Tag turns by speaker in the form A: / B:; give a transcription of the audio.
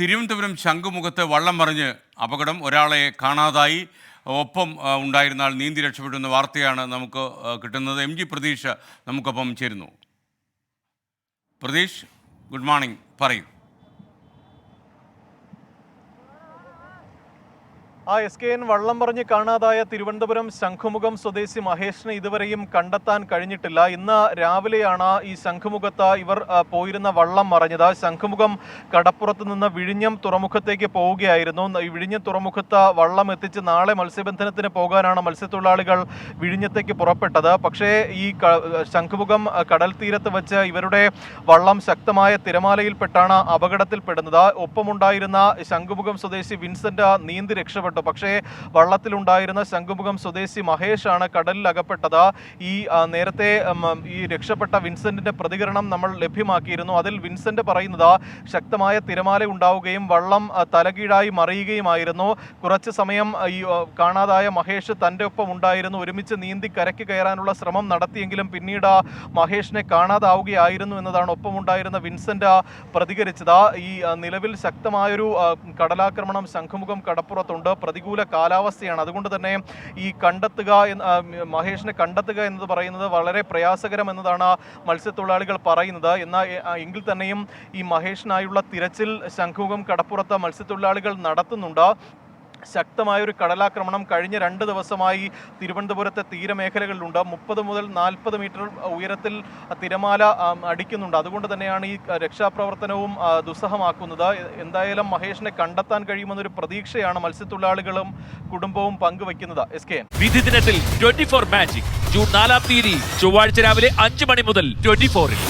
A: തിരുവനന്തപുരം ശംഖുമുഖത്ത് വള്ളം മറിഞ്ഞ് അപകടം ഒരാളെ കാണാതായി. ഒപ്പം ഉണ്ടായിരുന്നാൽ നീന്തി രക്ഷപ്പെടുന്ന വാർത്തയാണ് നമുക്ക് കിട്ടുന്നത്. എം ജി പ്രതീഷ് നമുക്കൊപ്പം ചേരുന്നു. Pratheesh good morning. പറയൂ.
B: ആ എസ് കെ എൻ വള്ളം പറഞ്ഞ് കാണാതായ തിരുവനന്തപുരം ശംഖുമുഖം സ്വദേശി മഹേഷിനെ ഇതുവരെയും കണ്ടെത്താൻ കഴിഞ്ഞിട്ടില്ല. ഇന്ന് രാവിലെയാണ് ഈ ശംഖുമുഖത്ത് ഇവർ പോയിരുന്ന വള്ളം മറിഞ്ഞത്. ശംഖുമുഖം കടപ്പുറത്ത് നിന്ന് വിഴിഞ്ഞം തുറമുഖത്തേക്ക് പോവുകയായിരുന്നു. ഈ വിഴിഞ്ഞം തുറമുഖത്ത് വള്ളം എത്തിച്ച് നാളെ മത്സ്യബന്ധനത്തിന് പോകാനാണ് മത്സ്യത്തൊഴിലാളികൾ വിഴിഞ്ഞത്തേക്ക് പുറപ്പെട്ടത്. പക്ഷേ ഈ ശംഖുമുഖം കടൽ തീരത്ത് വെച്ച് ഇവരുടെ വള്ളം ശക്തമായ തിരമാലയിൽപ്പെട്ടാണ് അപകടത്തിൽപ്പെടുന്നത്. ഒപ്പമുണ്ടായിരുന്ന ശംഖുമുഖം സ്വദേശി വിൻസെന്റ് നീന്തി രക്ഷപ്പെട്ടു. പക്ഷേ വള്ളത്തിലുണ്ടായിരുന്ന ശംഖുമുഖം സ്വദേശി മഹേഷ് ആണ് കടലിൽ അകപ്പെട്ടത് ഈ നേരത്തെ ഈ രക്ഷപ്പെട്ട വിൻസെന്റിന്റെ പ്രതികരണം നമ്മൾ ലഭ്യമാക്കിയിരുന്നു. അതിൽ വിൻസെന്റ് പറയുന്നത് ശക്തമായ തിരമാല ഉണ്ടാവുകയും വള്ളം തലകീഴായി മറിയുകയുമായിരുന്നു. കുറച്ച് സമയം ഈ കാണാതായ മഹേഷ് തന്റെ ഒപ്പം ഉണ്ടായിരുന്നു. ഒരുമിച്ച് നീന്തി കരയ്ക്ക് കയറാനുള്ള ശ്രമം നടത്തിയെങ്കിലും പിന്നീട് മഹേഷിനെ കാണാതാവുകയായിരുന്നു എന്നതാണ് ഒപ്പമുണ്ടായിരുന്ന വിൻസെന്റ് പ്രതികരിച്ചത്. ഈ നിലവിൽ ശക്തമായൊരു കടലാക്രമണം ശംഖുമുഖം കടപ്പുറത്തുണ്ട്. പ്രതികൂല കാലാവസ്ഥയാണ്. അതുകൊണ്ട് തന്നെ ഈ കണ്ടെത്തുക മഹേഷിനെ കണ്ടെത്തുക എന്നത് പറയുന്നത് വളരെ പ്രയാസകരം എന്നതാണ് മത്സ്യത്തൊഴിലാളികൾ പറയുന്നത്. എന്നാൽ എങ്കിൽ തന്നെയും ഈ മഹേഷിനായുള്ള തിരച്ചിൽ ശംഖുമുഖം കടപ്പുറത്ത് മത്സ്യത്തൊഴിലാളികൾ നടത്തുന്നുണ്ട്. ശക്തമായൊരു കടലാക്രമണം കഴിഞ്ഞ രണ്ട് ദിവസമായി തിരുവനന്തപുരത്തെ തീരമേഖലകളിലുണ്ട്. മുപ്പത് മുതൽ നാൽപ്പത് മീറ്റർ ഉയരത്തിൽ തിരമാല അടിക്കുന്നുണ്ട്. അതുകൊണ്ട് തന്നെയാണ് ഈ രക്ഷാപ്രവർത്തനവും ദുസ്സഹമാക്കുന്നത്. എന്തായാലും മഹേഷിനെ കണ്ടെത്താൻ കഴിയുമെന്നൊരു പ്രതീക്ഷയാണ് മത്സ്യത്തൊഴിലാളികളും കുടുംബവും പങ്കുവയ്ക്കുന്നത്. എസ് കെ
C: വിധി ദിനത്തിൽ ട്വന്റി ഫോർ മാജിക് ജൂൺ നാലാം തീയതി ചൊവ്വാഴ്ച രാവിലെ അഞ്ച് മണി മുതൽ ട്വന്റി ഫോറിൽ